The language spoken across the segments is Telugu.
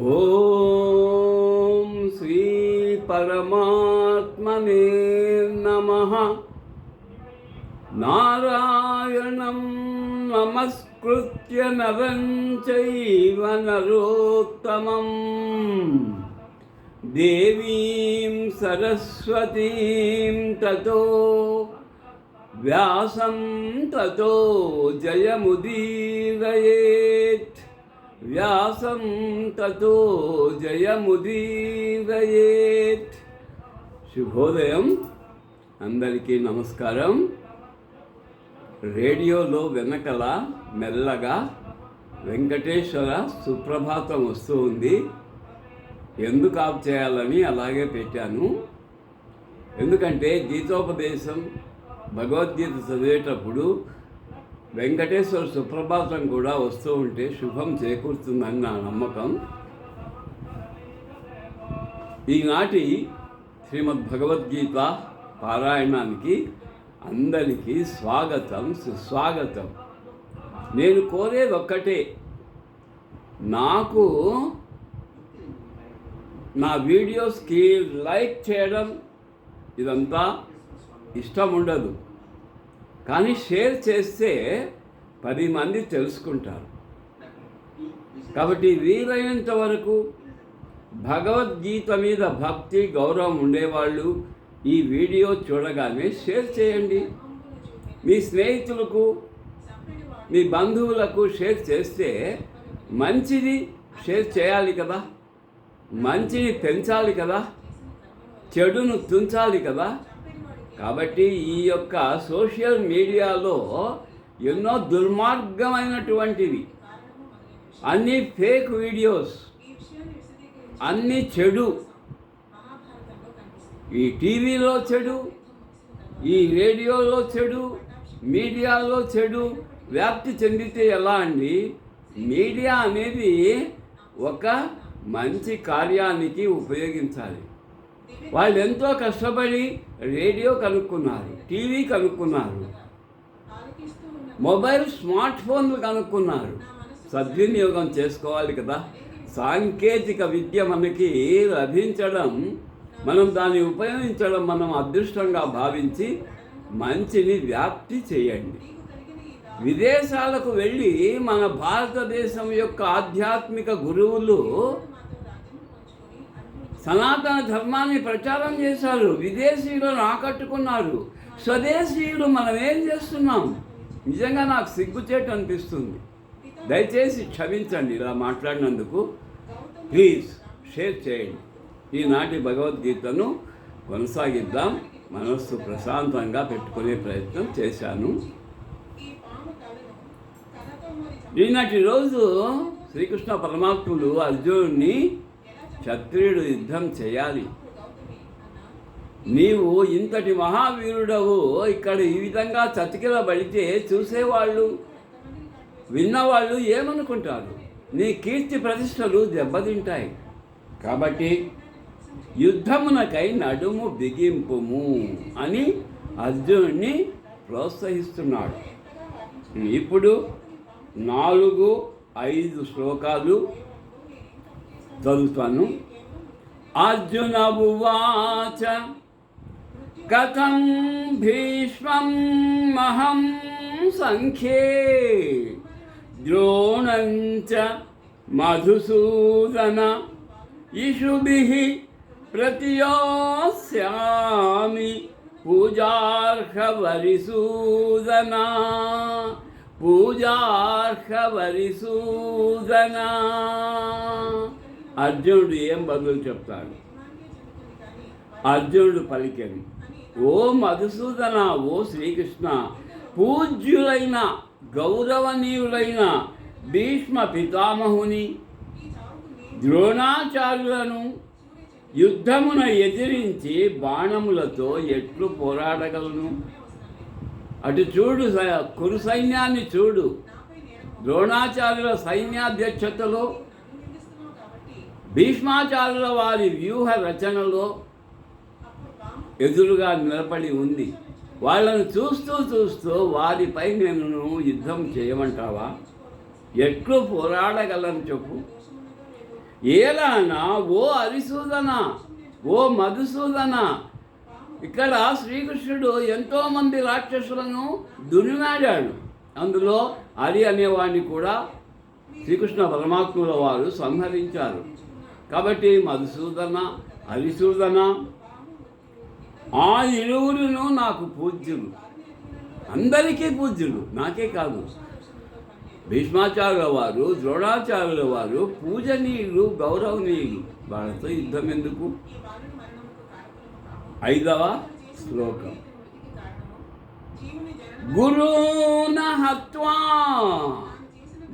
ఓం శ్రీ పరమాత్మనే నమ. నారాయణం నమస్కృత్య నరం చైవ నరోత్తమం. దేవీం సరస్వతీం తతో వ్యాసం తతో జయముదీరయేత్. వ్యాసం తతో జయముదీరయేత్. శుభోదయం. అందరికీ నమస్కారం. రేడియోలో వెనకల మెల్లగా వెంకటేశ్వర సుప్రభాతం వస్తూ ఉంది. ఎందుకు ఆఫ్ చేయాలని అలాగే పెట్టాను. ఎందుకంటే గీతోపదేశం భగవద్గీత చదివేటప్పుడు వెంకటేశ్వర సుప్రభాతం కూడా వస్తూ ఉంటే శుభం చేకూరుతుందని నా నమ్మకం. ఈనాటి శ్రీమద్ భగవద్గీత పారాయణానికి అందరికీ స్వాగతం సుస్వాగతం. నేను కోరేది ఒక్కటే నాకు నా వీడియోస్కి లైక్ చేయడం ఇదంతా ఇష్టం ఉండదు. కానీ షేర్ చేస్తే పది మంది తెలుసుకుంటారు. కాబట్టి వీలైనంత వరకు భగవద్గీత మీద భక్తి గౌరవం ఉండేవాళ్ళు ఈ వీడియో చూడగానే షేర్ చేయండి. మీ స్నేహితులకు మీ బంధువులకు షేర్ చేస్తే మంచిది షేర్ చేయాలి కదా. మంచిని పెంచాలి కదా. చెడును తుంచాలి కదా. కాబట్టి ఈ యొక్క సోషల్ మీడియాలో ఎన్నో దుర్మార్గమైనటువంటివి. అన్ని ఫేక్ వీడియోస్ అన్ని చెడు. ఈ టీవీలో చెడు ఈ రేడియోలో చెడు మీడియాలో చెడు వ్యాప్తి చెందితే ఎలా అండి? మీడియా అనేది ఒక మంచి కార్యానికి ఉపయోగించాలి. వాళ్ళు ఎంతో కష్టపడి రేడియో కనుక్కున్నారు టీవీ కనుక్కున్నారు మొబైల్ స్మార్ట్ ఫోన్లు కనుక్కున్నారు. సద్వినియోగం చేసుకోవాలి కదా. సాంకేతిక విద్య మనకి లభించడం మనం దాన్ని ఉపయోగించడం మనం అదృష్టంగా భావించి మంచిని వ్యాప్తి చేయండి. విదేశాలకు వెళ్ళి మన భారతదేశం యొక్క ఆధ్యాత్మిక గురువులు సనాతన ధర్మాన్ని ప్రచారం చేశారు. విదేశీయులను ఆకట్టుకున్నారు స్వదేశీయులు మనం ఏం చేస్తున్నాం? నిజంగా నాకు సిగ్గుచేటు అనిపిస్తుంది. దయచేసి క్షమించండి ఇలా మాట్లాడినందుకు. ప్లీజ్ షేర్ చేయండి. ఈనాటి భగవద్గీతను కొనసాగిద్దాం. మనస్సు ప్రశాంతంగా పెట్టుకునే ప్రయత్నం చేశాను. ఈనాటి రోజు శ్రీకృష్ణ పరమాత్ముడు అర్జునుడిని క్షత్రియుడు యుద్ధం చేయాలి. నీవు ఇంతటి మహావీరుడవు. ఇక్కడ ఈ విధంగా చతికిలబడితే చూసేవాళ్ళు విన్నవాళ్ళు ఏమనుకుంటారు? నీ కీర్తి ప్రతిష్టలు దెబ్బతింటాయి. కాబట్టి యుద్ధమునకై నడుము బిగింపుము అని అర్జునుడిని ప్రోత్సహిస్తున్నాడు. ఇప్పుడు నాలుగు ఐదు శ్లోకాలు చదువుతాను. అర్జున ఉవాచ కథం భీష్మం మహం సంఖ్యే. ద్రోణంచ మధుసూదన ఇషుభిः ప్రతియోస్యామి పూజార్హవరిసూదన. పూజార్హవరిసూదన. అర్జునుడు ఏం బదులు చెప్తాడు? అర్జునుడు పలికెను ఓ మధుసూదన ఓ శ్రీకృష్ణ పూజ్యులైన గౌరవనీయులైన భీష్మ పితామహుని ద్రోణాచార్యులను యుద్ధమున ఎదిరించి బాణములతో ఎట్లు పోరాడగలను? అటు చూడు కురు సైన్యాన్ని చూడు. ద్రోణాచార్యుల సైన్యాధ్యక్షతలో భీష్మాచార్యుల వారి వ్యూహ రచనలో ఎదురుగా నిలబడి ఉంది. వాళ్ళను చూస్తూ చూస్తూ వారిపై నేను యుద్ధం చేయమంటావా? ఎట్లు పోరాడగలను చెప్పు. ఏలానా ఓ హరిసూదన ఓ మధుసూదన ఇక్కడ శ్రీకృష్ణుడు ఎంతోమంది రాక్షసులను దునిమాడాడు అందులో హరి అనేవాడిని కూడా శ్రీకృష్ణ పరమాత్ముల వారు సంహరించారు. కాబట్టి మధుసూదన హరిసూదన ఆ ఇరువురును నాకు పూజ్యులు. అందరికీ పూజ్యులు నాకే కాదు. భీష్మాచార్యుల వారు ద్రోణాచార్యుల వారు పూజనీయులు గౌరవనీయులు. వాళ్ళతో యుద్ధం ఎందుకు? ఐదవ శ్లోకం. గురూన హత్వా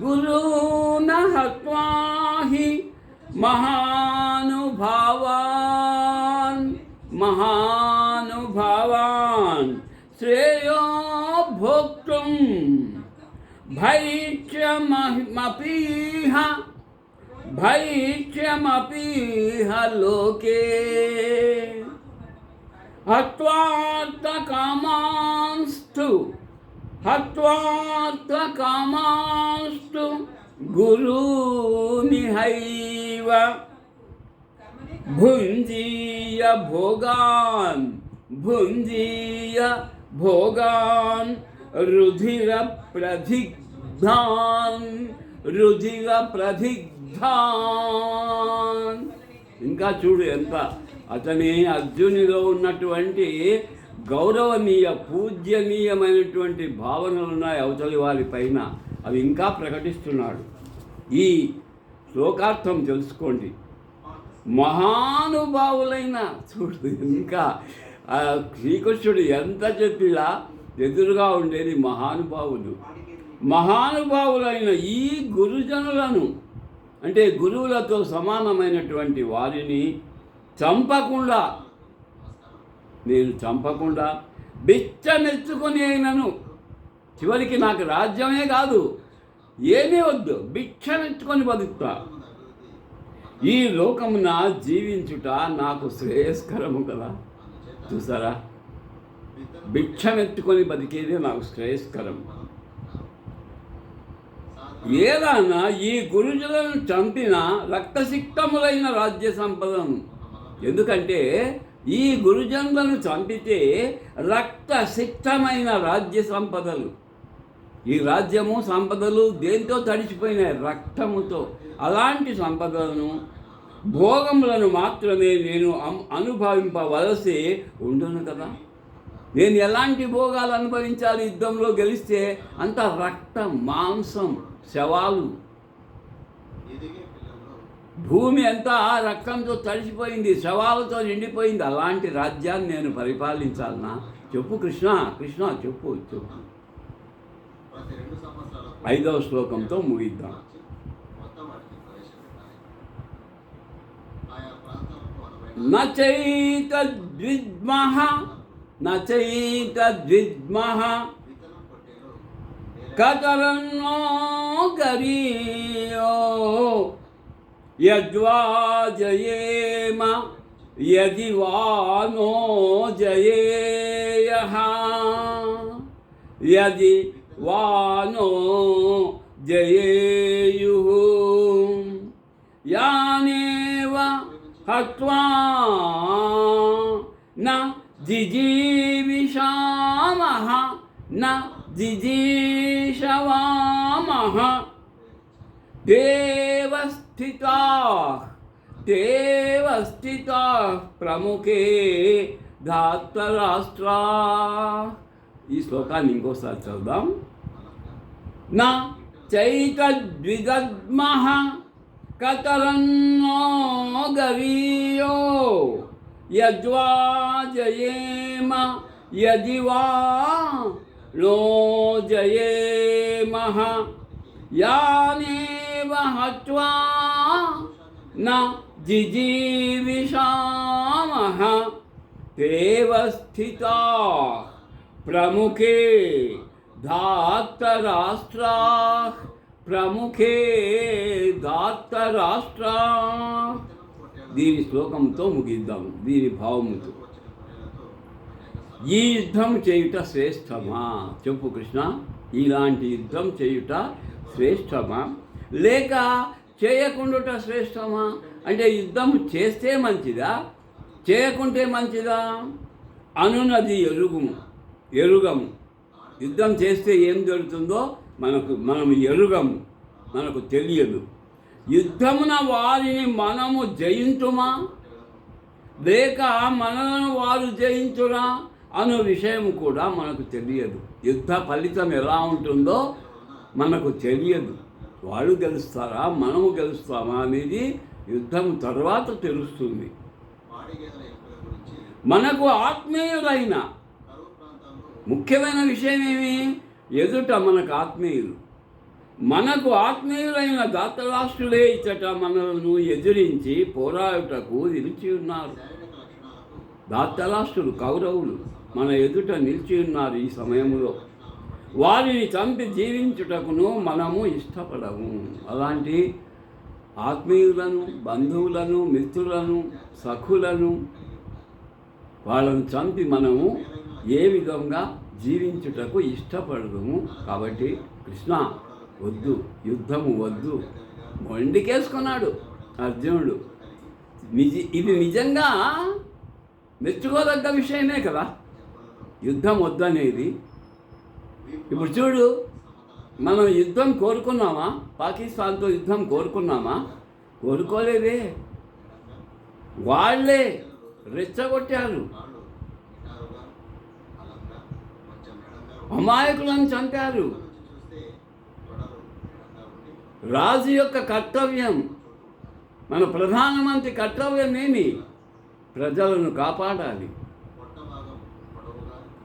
గురూన హత్వా महानुभावान् महानुभावान् श्रेयो भोक्तुं भैक्ष्यमपीह भैक्ष्यमपीह लोके। हत्वार्थकामांस्तु हत्वार्थकामांस्तु గురునిహైవ భుంజీయ భోగాన్ భుంజీయ భోగాన్ రుధిర ప్రధిగ్ధాన్ రుధిర ప్రధిగ్ధాన్ ఇంకా చూడు ఎంత అతని అర్జునిలో ఉన్నటువంటి గౌరవనీయ పూజ్యనీయమైనటువంటి భావనలు ఉన్నాయి అవతలి వారి పైన. అవి ఇంకా ప్రకటిస్తున్నాడు. ఈ శ్లోకార్థం తెలుసుకోండి. మహానుభావులైన చూడు ఇంకా శ్రీకృష్ణుడు ఎంత చెప్పిలా ఎదురుగా ఉండేది మహానుభావులు. మహానుభావులైన ఈ గురుజనులను అంటే గురువులతో సమానమైనటువంటి వారిని చంపకుండా నేను చంపకుండా బిచ్చమెచ్చుకొని అయినను చివరికి నాకు రాజ్యమే కాదు ఏమీ వద్దు భిక్షమెచ్చుకొని బతుకుతా. ఈ లోకమున జీవించుట నాకు శ్రేయస్కరము కదా. చూసారా? భిక్షమెత్తుకొని బతికేది నాకు శ్రేయస్కరం. ఏదైనా ఈ గురుజులను చంపిన రక్తసిక్తములైన రాజ్య సంపదను ఎందుకంటే ఈ గురుజనులను చంపితే రక్తసిక్తమైన రాజ్య సంపదలు. ఈ రాజ్యము సంపదలు దేంతో తడిచిపోయినాయి? రక్తముతో. అలాంటి సంపదలను భోగములను మాత్రమే నేను అనుభవింపవలసి ఉండను కదా? నేను ఎలాంటి భోగాలు అనుభవించాలి యుద్ధంలో గెలిస్తే అంత రక్తం మాంసం శవాలు? భూమి అంతా రక్తంతో తడిచిపోయింది శవాలతో నిండిపోయింది అలాంటి రాజ్యాన్ని నేను పరిపాలించాలనా? చెప్పు కృష్ణ కృష్ణ చెప్పు చెప్పు. ఐదవ శ్లోకంతో ముగిద్దాం నచైతద్విద్మః నచైతద్విద్మః కతరన్నో గరీయో యద్వా జయేమ యది వా నో జయేయః యది వా నో జయేయుః యానేవ హత్వా న జిజీవిషామః న జిజీషవామః దేవ స్థితా దేవ స్థితా ప్రముఖే ధాతరాష్ట్రా ఈ శ్లోకాన్ని ఇంకోసారి చదువుదాం न चैतद्विदद्मः कतरन्नो गवीयो यद्वा जयेम यदि वा नो जयेमः यानेव हत्वा न जिजीविषामः देव प्रमुखे ధాతరాష్ట్రా ప్రముఖే ధాతరాష్ట్రా దీని శ్లోకంతో ముగిద్దాము దీని భావముతో. ఈ యుద్ధం చేయుట శ్రేష్టమా? చెప్పు కృష్ణ. ఇలాంటి యుద్ధం చేయుట శ్రేష్టమా? లేక చేయకుండుట శ్రేష్టమా? అంటే యుద్ధం చేస్తే మంచిదా? చేయకుంటే మంచిదా? అనునది ఎరుగుము ఎరుగము. యుద్ధం చేస్తే ఏం జరుగుతుందో మనకు మనం ఎరుగము మనకు తెలియదు. యుద్ధమున వారిని మనము జయించుమా? లేక మనలను వారు జయించురా? అనే విషయం కూడా మనకు తెలియదు. యుద్ధ ఫలితం ఎలా ఉంటుందో మనకు తెలియదు. వాళ్ళు గెలుస్తారా? మనము గెలుస్తామా అనేది యుద్ధం తర్వాత తెలుస్తుంది. మనకు ఆత్మీయులైన ముఖ్యమైన విషయం ఏమి ఎదుట మనకు ఆత్మీయులు. మనకు ఆత్మీయులైన దాతరాష్ట్రులే ఇచ్చట మనలను ఎదిరించి పోరాడుటకు నిలిచి ఉన్నారు. దాతరాష్ట్రులు కౌరవులు మన ఎదుట నిలిచి ఉన్నారు ఈ సమయంలో వారిని చంపి జీవించుటకును మనము ఇష్టపడము. అలాంటి ఆత్మీయులను బంధువులను మిత్రులను సఖులను వాళ్ళను చంపి మనము ఏ విధంగా జీవించుటకు ఇష్టపడము కాబట్టి కృష్ణ వద్దు యుద్ధము వద్దు. మొండికేసుకున్నాడు అర్జునుడు. నిజ ఇది నిజంగా మెచ్చుకోదగ్గ విషయమే కదా? యుద్ధం వద్దనేది. ఇప్పుడు చూడు మనం యుద్ధం కోరుకున్నామా? పాకిస్తాన్తో యుద్ధం కోరుకున్నామా? కోరుకోలేదే. వాళ్ళే రెచ్చగొట్టారు. అమాయకులను చంపారు. రాజు యొక్క కర్తవ్యం మన ప్రధానమంత్రి కర్తవ్యం ఏమి? ప్రజలను కాపాడాలి.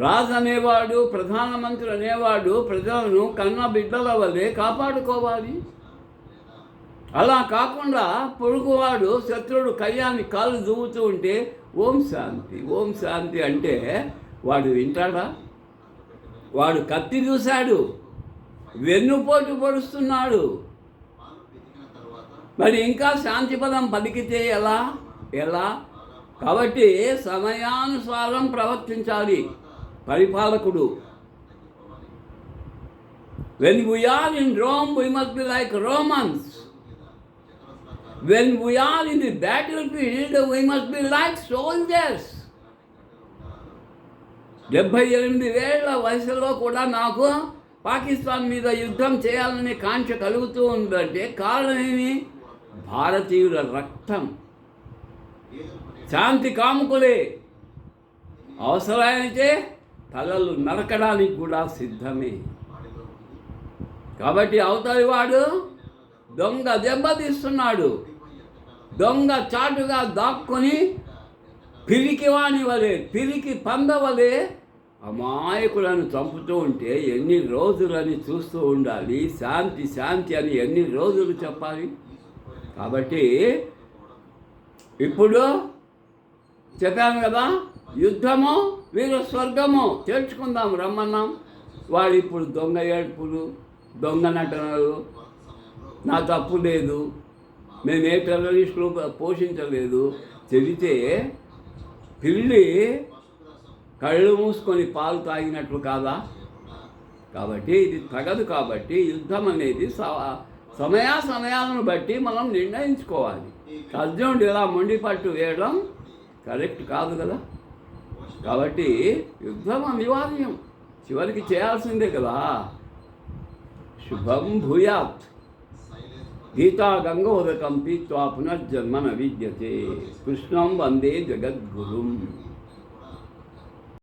రాజు అనేవాడు ప్రధానమంత్రి అనేవాడు ప్రజలను కన్న బిడ్డల వల్లే కాపాడుకోవాలి. అలా కాకుండా పొరుగువాడు శత్రుడు కయ్యాన్ని కాళ్ళు దువ్వుతూ ఉంటే ఓం శాంతి ఓం శాంతి అంటే వాడు వింటాడా? వాడు కత్తి చూశాడు వెన్నుపోటు పొడుస్తున్నాడు. మరి ఇంకా శాంతి పదం పలికితే ఎలా? ఎలా? కాబట్టి సమయానుసారం ప్రవర్తించాలి పరిపాలకుడు. When we are in Rome we must be like Romans when we are in the battle field we must be like soldiers డెబ్భై ఎనిమిది వేళ్ళ వయసులో కూడా నాకు పాకిస్తాన్ మీద యుద్ధం చేయాలనే కాంక్ష కలుగుతూ ఉందంటే కారణమేమి భారతీయుల రక్తం. శాంతి కాముకులే. అవసరమైతే తలలు నరకడానికి కూడా సిద్ధమే. కాబట్టి అవతలి వాడు దొంగ దెబ్బతీస్తున్నాడు దొంగ చాటుగా దాక్కుని పిరికి వాణి వలె పిరికి పందవలే అమాయకులను చంపుతూ ఉంటే ఎన్ని రోజులని చూస్తూ ఉండాలి? శాంతి శాంతి అని ఎన్ని రోజులు చెప్పాలి? కాబట్టి ఇప్పుడు చెప్పాను కదా యుద్ధము వీరు స్వర్గము. తెలుసుకుందాం రమ్మన్నాం. వాడు ఇప్పుడు దొంగ ఏడుపులు దొంగ నటనలు. నా తప్పు లేదు. మేము ఏ టెర్రరిస్టులు పోషించలేదు. చెబితే పిల్లి కళ్ళు మూసుకొని పాలు తాగినట్లు కాదా? కాబట్టి ఇది తగదు కాబట్టి యుద్ధం అనేది సమయ సమయా సమయాలను బట్టి మనం నిర్ణయించుకోవాలి. అర్జునుడు ఇలా మొండి పట్టు వేయడం కరెక్ట్ కాదు కదా? కాబట్టి యుద్ధం అనివార్యం. చివరికి చేయాల్సిందే కదా. శుభం భూయాత్. గీతా గంగోదకం పీత్వా పునర్జన్మ విద్యతే. కృష్ణం వందే జగద్గురుం.